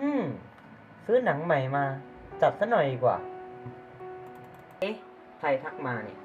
อืม ซื้อหนังใหม่มา จัดซะหน่อยดีกว่า เอ๊ะ ใครทักมาเนี่ย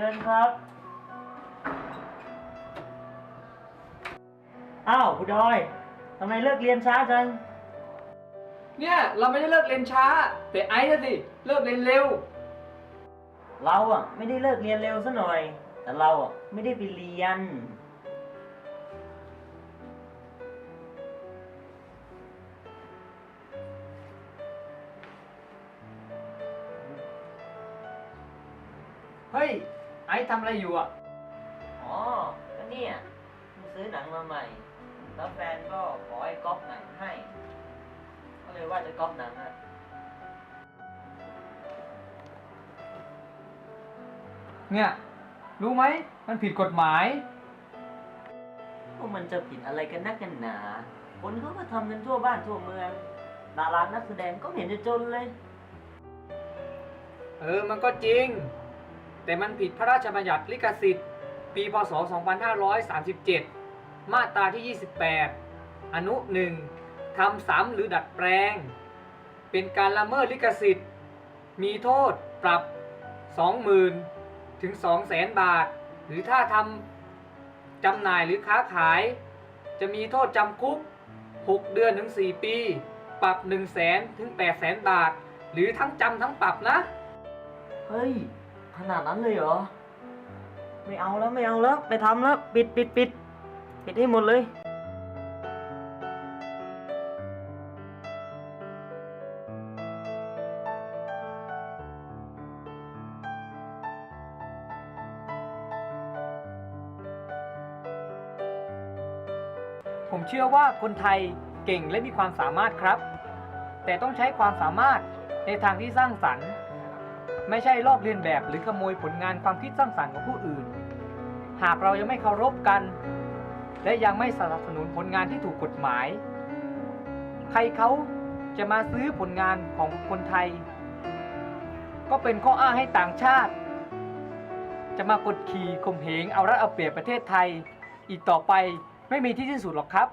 ชิญครับ อ้าวคุณดอย ทำไมเลิกเรียนช้าจัง เนี่ย เราไม่ได้เลิกเรียนช้า แต่ไอ้น่ะสิเลิกเรียนเร็ว เราอะไม่ได้เลิกเรียนเร็วซะหน่อย แต่เราอะไม่ได้ไปเรียน เฮ้ย ไอ้ทำอะไรอยู่อะ อ๋อก็เนี่ยเพิ่งซื้อหนังมาใหม่ แล้วแฟนก็ขอให้ก๊อปหนังให้ ก็เลยว่าจะก๊อปหนังอะ เนี่ย รู้ไหม มันผิดกฎหมาย พวกมันจะผิดอะไรกันนักกันหนา คนเขาก็ทำกันทั่วบ้านทั่วเมือง ดารานักแสดงก็ไม่เห็นจะจนเลย เออ มันก็จริง แต่มันผิดพระราชบัญญัติลิขสิทธิ์ ปีพศ 2537 มาตราที่ 28 อนุ 1ทำซ้ำหรือดัดแปลง เป็นการละเมิดลิขสิทธิ์ มีโทษปรับ 20,000 ถึง 200,000 บาท หรือถ้าทำจำหน่ายหรือค้าขาย จะมีโทษจำคุก 6 เดือนถึง 4 ปี ปรับ 1 0 0 0 0 0 ถึง 800,000 บาท หรือทั้งจำทั้งปรับนะ เฮ้ย ขนาดนั้นเลยเหรอ ไม่เอาแล้วไม่เอาแล้ว ไปทำแล้ว ปิดปิดปิดปิดให้หมดเลยผมเชื่อว่าคนไทยเก่งและมีความสามารถครับ แต่ต้องใช้ความสามารถในทางที่สร้างสรรค์ ไม่ใช่ลอกเลียนแบบหรือขโมยผลงานความคิดสร้างสรรค์ของผู้อื่น หากเรายังไม่เคารพกัน และยังไม่สนับสนุนผลงานที่ถูกกฎหมาย ใครเขาจะมาซื้อผลงานของคนไทย ก็เป็นข้ออ้างให้ต่างชาติ จะมากดขี่ข่มเหงเอารัดเอาเปรียบประเทศไทย อีกต่อไปไม่มีที่สิ้นสุดหรอกครับ